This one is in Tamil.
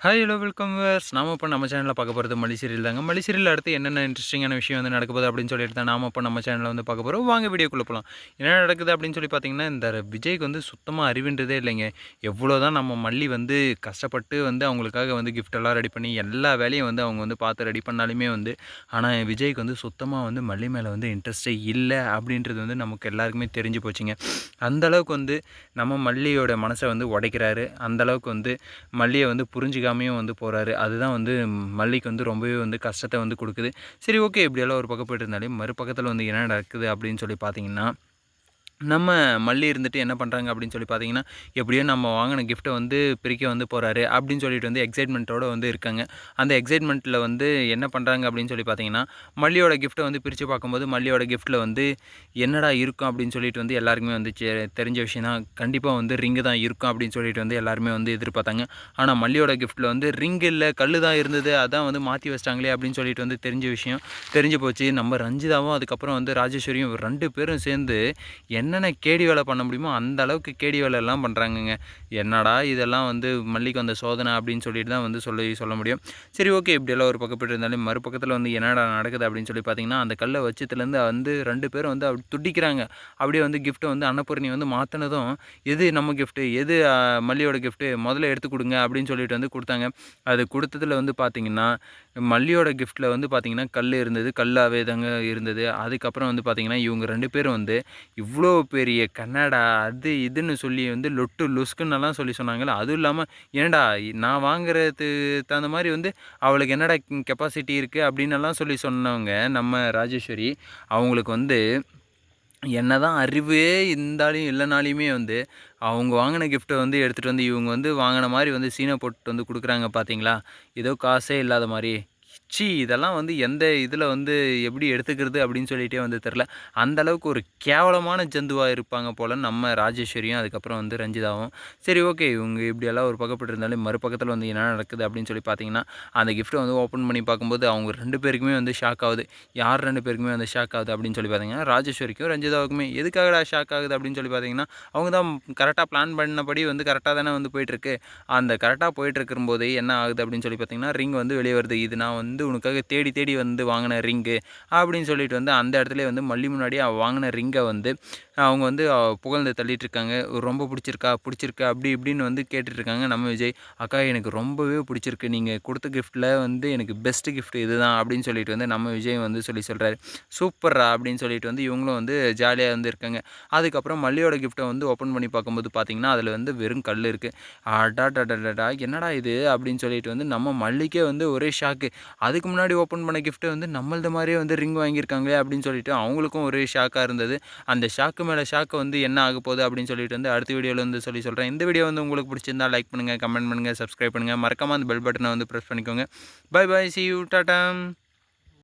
ஹாய் ஹலோ வெல்கம் வேர்ஸ் நாம இப்போ நம்ம சேனலில் பார்க்க போகிறது மல்லி தாங்க. மல்லி அடுத்து என்னென்ன இன்ட்ரெஸ்டிங்கான விஷயம் வந்து நடக்க போகுது அப்படின்னு சொல்லிட்டு தான் நாம இப்போ நம்ம சேனலில் வந்து பார்க்க போகிறோம் வாங்க வீடியோக்குள்ளே போகலாம் என்ன நடக்குது அப்படின்னு சொல்லி பார்த்தீங்கன்னா இந்த விஜய்க்கு வந்து சுத்தமாக அறிவுன்றதே இல்லைங்க. எவ்வளோ தான் நம்ம மல்லி வந்து கஷ்டப்பட்டு வந்து அவங்களுக்காக வந்து gift எல்லாம் ரெடி பண்ணி எல்லா வேலையும் வந்து அவங்க வந்து பார்த்து ரெடி பண்ணாலுமே வந்து ஆனால் விஜய்க்கு வந்து சுத்தமாக வந்து மல்லி மேலே வந்து இன்ட்ரெஸ்டே இல்லை அப்படின்றது வந்து நமக்கு எல்லாருக்குமே தெரிஞ்சு போச்சுங்க. அந்தளவுக்கு வந்து நம்ம மல்லியோட மனசை வந்து உடைக்கிறாரு. அந்தளவுக்கு வந்து மல்லியை வந்து புரிஞ்சுக்க புரிஞ்சுக்காமையும் வந்து போகிறாரு அதுதான் வந்து மல்லிக்கு வந்து ரொம்பவே வந்து கஷ்டத்தை வந்து கொடுக்குது. சரி ஓகே இப்படியெல்லாம் ஒரு பக்கம் போயிட்டு இருந்தாலே மறுபக்கத்தில் வந்து என்ன நடக்குது அப்படின்னு சொல்லி பார்த்தீங்கன்னா நம்ம மல்லி இருந்துட்டு என்ன பண்ணுறாங்க அப்படின்னு சொல்லி பார்த்தீங்கன்னா எப்படியோ நம்ம வாங்கின கிஃப்ட்டை வந்து பிரிக்க வந்து போகிறாரு அப்படின்னு சொல்லிட்டு வந்து எக்ஸைட்மெண்ட்டோட வந்து இருக்காங்க. அந்த எக்ஸைட்மெண்ட்டில் வந்து என்ன பண்ணுறாங்க அப்படின்னு சொல்லி பார்த்தீங்கன்னா மல்லியோட கிஃப்ட்டை வந்து பிரித்து பார்க்கும்போது மல்லியோட கிஃப்ட்டில் வந்து என்னடா இருக்கும் அப்படின்னு சொல்லிட்டு வந்து எல்லாருக்குமே வந்து தெரிஞ்ச விஷயம் தான். கண்டிப்பாக வந்து ரிங்கு தான் இருக்கும் அப்படின்னு சொல்லிட்டு வந்து எல்லாருமே வந்து எதிர்பார்த்தாங்க. ஆனால் மல்லியோட கிஃப்ட்டில் வந்து ரிங்கு இல்லை கல் தான் இருந்தது அதான் வந்து மாற்றி வச்சிட்டாங்களே அப்படின்னு சொல்லிட்டு வந்து தெரிஞ்ச விஷயம். தெரிஞ்சு போச்சு. நம்ம ரஞ்சிதாவும் அதுக்கப்புறம் வந்து ராஜேஸ்வரியும் ரெண்டு பேரும் சேர்ந்து என்னென்ன கேடி வேலை பண்ண முடியுமோ அந்த அளவுக்கு கேடி வேலை எல்லாம் பண்ணுறாங்கங்க என்னடா இதெல்லாம் வந்து மல்லிக்கு வந்த சோதனை அப்படின்னு சொல்லிட்டு தான் வந்து சொல்லி சொல்ல முடியும். சரி ஓகே இப்படியெல்லாம் ஒரு பக்கம் இருந்தாலும் மறுபக்கத்தில் வந்து என்னடா நடக்குது அப்படின்னு சொல்லி பார்த்தீங்கன்னா அந்த கல்லை வச்சத்துலேருந்து வந்து ரெண்டு பேரும் வந்து அப்படி துடிக்கிறாங்க. அப்படியே வந்து கிஃப்ட்டை வந்து அன்னபூர்ணி வந்து மாற்றினதும் எது நம்ம கிஃப்ட்டு எது மல்லியோட கிஃப்ட்டு முதல்ல எடுத்து கொடுங்க அப்படின்னு சொல்லிட்டு வந்து கொடுத்தாங்க. அது கொடுத்ததுல வந்து பார்த்தீங்கன்னா மல்லியோட கிஃப்ட்டில் வந்து பார்த்தீங்கன்னா கல் இருந்தது கல்லாவே தாங்க இருந்தது. அதுக்கப்புறம் வந்து பார்த்தீங்கன்னா இவங்க ரெண்டு பேரும் வந்து இவ்வளோ பெரிய கன்னடா அது இதுன்னு சொல்லி வந்து லொட்டு லுஸ்க்குன்னெல்லாம் சொல்லி சொன்னாங்களே அதுவும் இல்லாமல் ஏன்டா நான் வாங்குறதுக்கு தகுந்த மாதிரி வந்து அவளுக்கு என்னடா கெப்பாசிட்டி இருக்குது அப்படின்னெல்லாம் சொல்லி சொன்னவங்க நம்ம ராஜேஸ்வரி அவங்களுக்கு வந்து என்னதான் அறிவே இருந்தாலும் இல்லைனாலையுமே வந்து அவங்க வாங்கின கிஃப்ட்டை வந்து எடுத்துகிட்டு வந்து இவங்க வந்து வாங்கின மாதிரி வந்து சீனை போட்டு வந்து கொடுக்குறாங்க பார்த்தீங்களா ஏதோ காசே இல்லாத மாதிரி. ச்சீ இதெல்லாம் வந்து எந்த இதில் வந்து எப்படி எடுத்துக்கிறது அப்படின்னு சொல்லிகிட்டே வந்து தெரில. அந்த அளவுக்கு ஒரு கேவலமான ஜந்துவாக இருப்பாங்க போல் நம்ம ராஜேஸ்வரியும் அதுக்கப்புறம் வந்து ரஞ்சிதாவும். சரி ஓகே இவங்க இப்படியெல்லாம் ஒரு பக்கப்பட்டு இருந்தாலும் மறுபக்கத்தில் வந்து என்ன நடக்குது அப்படின்னு சொல்லி பார்த்தீங்கன்னா அந்த கிஃப்ட்டை வந்து ஓப்பன் பண்ணி பார்க்கும்போது அவங்க ரெண்டு பேருக்குமே வந்து ஷாக் ஆகுது. யார் ரெண்டு பேருக்குமே வந்து ஷாக் ஆகுது அப்படின்னு சொல்லி பார்த்தீங்கன்னா ராஜேஸ்வரிக்கும் ரஞ்சிதாவுக்குமே. எதுக்காகடா ஷாக் ஆகுது அப்படின்னு சொல்லி பார்த்தீங்கன்னா அவங்க தான் கரெக்டாக பிளான் பண்ணபடி வந்து கரெக்டாக தானே வந்து போயிட்டுருக்கு அந்த கரெக்டாக போயிட்டு இருக்கும்போது என்ன ஆகுது அப்படின்னு சொல்லி பார்த்தீங்கன்னா ரிங் வந்து வெளியே வருது. இது நான் வந்து உனக்காக தேடி தேடி வந்து வாங்கின ரிங்கு அப்படின்னு சொல்லிட்டு வந்து அந்த இடத்துல வந்து மல்லி முன்னாடி அவ வாங்கின ரிங்கை வந்து அவங்க வந்து புகழ்ந்து தள்ளிட்டு இருக்காங்க ரொம்ப பிடிச்சிருக்கா பிடிச்சிருக்கா அப்படி இப்படின்னு வந்து கேட்டுட்ருக்காங்க நம்ம விஜய். அக்கா எனக்கு ரொம்பவே பிடிச்சிருக்கு. நீங்கள் கொடுத்த கிஃப்ட்டில் வந்து எனக்கு பெஸ்ட் இது இதுதான் அப்படின்னு சொல்லிட்டு வந்து நம்ம விஜய் வந்து சொல்லி சொல்கிறாரு சூப்பர்ரா அப்படின்னு சொல்லிட்டு வந்து இவங்களும் வந்து ஜாலியாக வந்து இருக்காங்க அதுக்கப்புறம் மல்லியோட கிஃப்ட்டை வந்து ஓப்பன் பண்ணி பார்க்கும்போது பார்த்தீங்கன்னா அதில் வந்து வெறும் கல் இருக்குது அடாடாடாடா என்னடா இது? அப்படின்னு சொல்லிட்டு வந்து நம்ம மல்லிக்கே வந்து ஒரே ஷாக்கு அதுக்கு முன்னாடி ஓப்பன் பண்ண கிஃப்ட்டை வந்து நம்மளது மாதிரியே வந்து ரிங் வாங்கியிருக்காங்களே அப்படின்னு சொல்லிட்டு அவங்களுக்கும் ஒரே ஷாக்காக இருந்தது. அந்த ஷாக்கு மேலே ஷாக்கு வந்து என்ன ஆக போகுது அப்படின்னு சொல்லிட்டு வந்து அடுத்த வீடியோவில் வந்து சொல்லி சொல்கிறேன் இந்த வீடியோ வந்து உங்களுக்கு பிடிச்சிருந்தா லைக் பண்ணுங்கள் கமெண்ட் பண்ணுங்கள் சப்ஸ்கிரைப் பண்ணுங்கள் மறக்காமல் அந்த பெல் பட்டனை வந்து ப்ரெஸ் பண்ணிக்கோங்க. Bye bye see you tata.